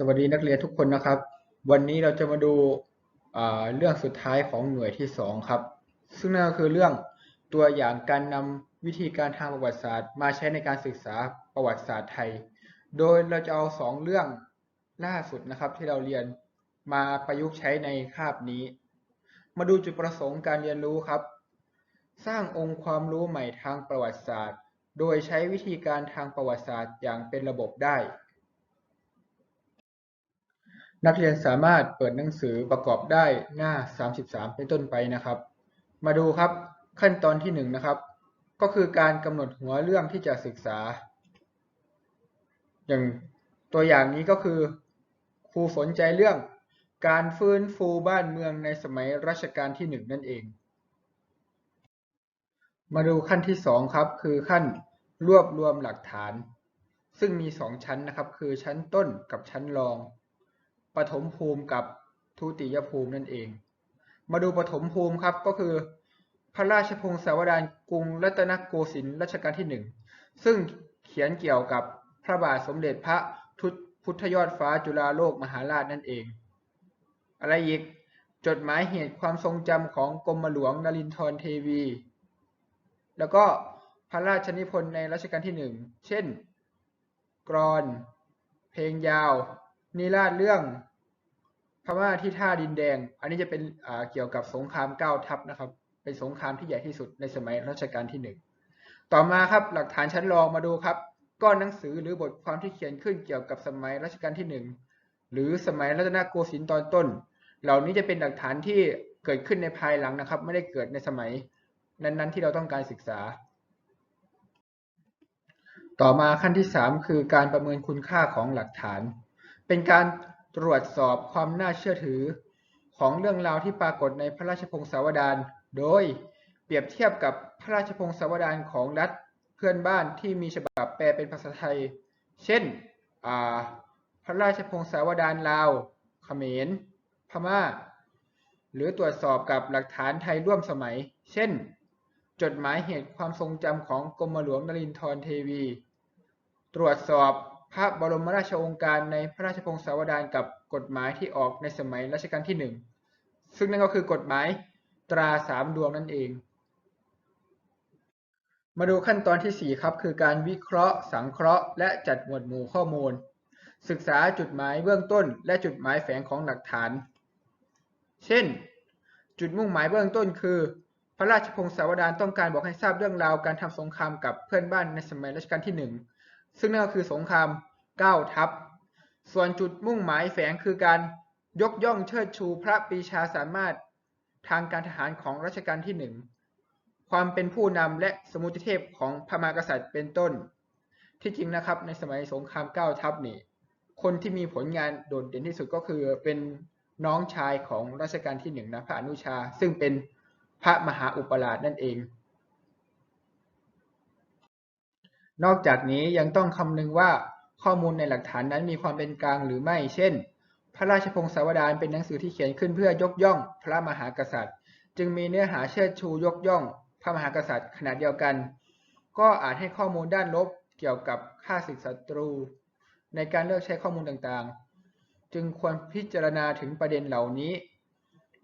สวัสดีนักเรียนทุกคนนะครับ วันนี้เราจะมาดูเรื่องสุดท้ายของหน่วยที่สองครับ ซึ่งนั่นก็คือเรื่องตัวอย่างการนำวิธีการทางประวัติศาสตร์ มาใช้ในการศึกษาประวัติศาสตร์ไทย โดยเราจะเอาสองเรื่องล่าสุดนะครับ ที่เราเรียนมาประยุกต์ใช้ในคาบนี้ มาดูจุดประสงค์การเรียนรู้ครับ สร้างองค์ความรู้ใหม่ทางประวัติศาสตร์ โดยใช้วิธีการทางประวัติศาสตร์อย่างเป็นระบบได้ นักเรียนสามารถเปิดหนังสือประกอบได้หน้า 33 เป็นต้นไปนะครับ มาดูครับขั้นตอนที่1นงนะครับ ก็คือการกำหนดหัวเรื่องที่จะศึกษา อย่างตัวอย่างนี้ก็คือครูสนใจเรื่องการฟื้นฟูบ้านเมืองในสมัยรัชกาลที่ 1 นั่นเอง มาดูขั้นที่ 2 ครับ คือขั้นรวบรวมหลักฐาน ซึ่งมี 2 ชั้นนะครับ คือชั้นต้นกับชั้นรอง ปฐมภูมิกับทุติยภูมินั่นเอง มาดูปฐมภูมิครับก็คือ พระราชพงศาวดารกรุงรัตนโกสินทร์รัชกาลที่หนึ่งซึ่งเขียนเกี่ยวกับพระบาทสมเด็จพระพุทธยอดฟ้าจุฬาโลกมหาราชนั่นเอง อะไรอีกจดหมายเหตุความทรงจำของกรมหลวงนรินทรเทวี แล้วก็พระราชนิพนธ์ในรัชกาลที่หนึ่ง เช่น กรอน เพลงยาว นิราศเรื่อง ม่าที่ท่าดินแดง อันนี้จะเป็นเกี่ยวกับสงครามเก้าทัพนะครับ เป็นสงครามที่ใหญ่ที่สุดในสมัยรัชกาลที่หนึ่งต่อมาครับหลักฐานชั้นรองมาดูครับ ก้อนหนังสือหรือบทความที่เขียนขึ้นเกี่ยวกับสมัยรัชกาลที่หนึ่งหรือสมัยรัตนโกสินทร์ตอนต้น เหล่านี้จะเป็นหลักฐานที่เกิดขึ้นในภายหลังนะครับ ไม่ได้เกิดในสมัยนั้นๆ ที่เราต้องการศึกษา ต่อมาขั้นที่ 3 คือการประเมินคุณค่าของหลักฐาน เป็นการ ตรวจสอบความน่าเชื่อถือ ของเรื่องราวที่ปรากฏในพระราชพงศาวดาร โดยเปรียบเทียบกับพระราชพงศาวดารของรัฐเพื่อนบ้านที่มีฉบับแปลเป็นภาษาไทย เช่น พระราชพงศาวดารลาวเขมร พม่า หรือตรวจสอบกับหลักฐานไทยร่วมสมัย เช่น จดหมายเหตุความทรงจำของกรมหลวงนรินทรเทวี ตรวจสอบ พระบรมราชโองการในพระราชพงศาวดารกับกฎหมายที่ออกในสมัยรัชกาลที่หนึ่งซึ่งนั่นก็คือกฎหมายตราสามดวงนั่นเอง มาดูขั้นตอนที่ 4 ครับ คือการวิเคราะห์ สังเคราะห์ และจัดหมวดหมู่ข้อมูล ศึกษาจุดหมายเบื้องต้น และจุดหมายแฝงของหลักฐาน เช่น จุดมุ่งหมายเบื้องต้นคือ พระราชพงศาวดารต้องการบอกให้ทราบเรื่องราวการทำสงครามกับเพื่อนบ้านในสมัยรัชกาลที่หนึ่ง ซึ่งนั่นก็คือสงคราม9ทัพ ส่วนจุดมุ่งหมายแฝงคือการยกย่องเชิดชูพระปีชาสามารถทางการทหารของรัชกาลที่หนึ่งความเป็นผู้นำและสมุติเทพของพระมหากษัตริย์เป็นต้น ที่จริงนะครับในสมัยสงคราม9ทัพนี่คนที่มีผลงานโดดเด่นที่สุดก็คือเป็นน้องชายของรัชกาลที่หนึ่งนะพระอนุชา ซึ่งเป็นพระมหาอุปราชนั่นเอง นอกจากนี้ยังต้องคำนึงว่าข้อมูลในหลักฐานนั้นมีความเป็นกลางหรือไม่ เช่น พระราชพงศาวดารเป็นหนังสือที่เขียนขึ้นเพื่อยกย่อง พระมหากษัตริย์ จึงมีเนื้อหาเชิดชูยกย่อง พระมหากษัตริย์ขณะเดียวกัน ก็อาจให้ข้อมูลด้านลบเกี่ยวกับข้าศึกศัตรู ในการเลือกใช้ข้อมูลต่างๆ จึงควรพิจารณาถึงประเด็นเหล่านี้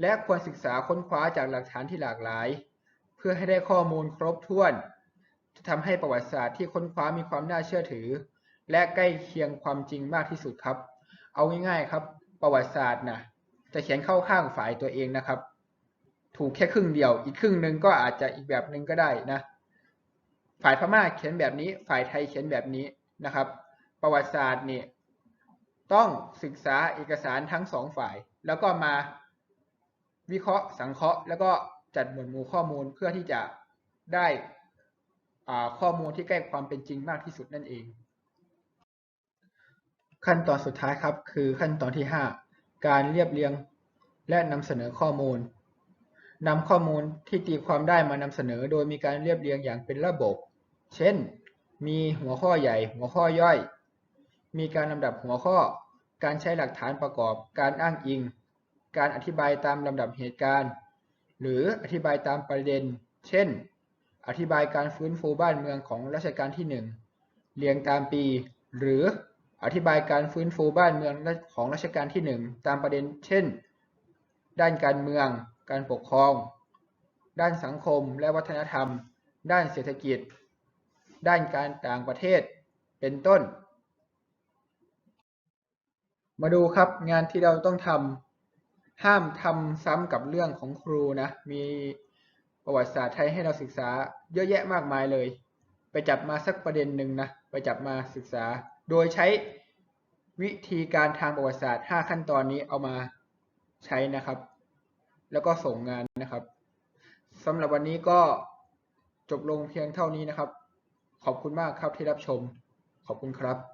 และควรศึกษาค้นคว้าจากหลักฐานที่หลากหลาย เพื่อให้ได้ข้อมูลครบถ้วน จะทำให้ประวัติศาสตร์ที่ค้นคว้ามีความน่าเชื่อถือ และใกล้เคียงความจริงมากที่สุดครับ เอาง่ายๆครับ ประวัติศาสตร์นะจะเขียนเข้าข้างฝ่ายตัวเองนะครับ ถูกแค่ครึ่งเดียว อีกครึ่งหนึ่งก็อาจจะอีกแบบหนึ่งก็ได้นะ ฝ่ายพม่าเขียนแบบนี้ ฝ่ายไทยเขียนแบบนี้นะครับ ประวัติศาสตร์นี่ต้องศึกษาเอกสารทั้งสองฝ่าย แล้วก็มาวิเคราะห์สังเคราะห์ แล้วก็จัดหมวดหมู่ข้อมูลเพื่อที่จะได้ ข้อมูลที่ใกล้ความเป็นจริงมากที่สุดนั่นเอง ขั้นตอนสุดท้ายครับ คือขั้นตอนที่ 5 การเรียบเรียงและนำเสนอข้อมูลนำข้อมูลที่ตีความได้มานำเสนอ โดยมีการเรียบเรียงอย่างเป็นระบบ เช่น มีหัวข้อใหญ่ หัวข้อย่อย มีการลำดับหัวข้อ การใช้หลักฐานประกอบ การอ้างอิง การอธิบายตามลำดับเหตุการณ์ หรืออธิบายตามประเด็น เช่น อธิบายการฟื้นฟูบ้านเมืองของรัชกาลที่หนึ่งเรียงตามปี หรืออธิบายการฟื้นฟูบ้านเมืองของรัชกาลที่หนึ่งตามประเด็น เช่น ด้านการเมือง การปกครอง ด้านสังคมและวัฒนธรรม ด้านเศรษฐกิจ ด้านการต่างประเทศ เป็นต้น มาดูครับงานที่เราต้องทำห้ามทำซ้ำกับเรื่องของครูนะ มี ประวัติศาสตร์ไทยให้เราศึกษาเยอะแยะมากมายเลย ไปจับมาสักประเด็นหนึ่งนะไปจับมาศึกษา โดยใช้วิธีการทางประวัติศาสตร์ 5 ขั้นตอนนี้เอามาใช้นะครับ แล้วก็ส่งงานนะครับสำหรับวันนี้ก็จบลงเพียงเท่านี้นะครับ ขอบคุณมากครับที่รับชม ขอบคุณครับ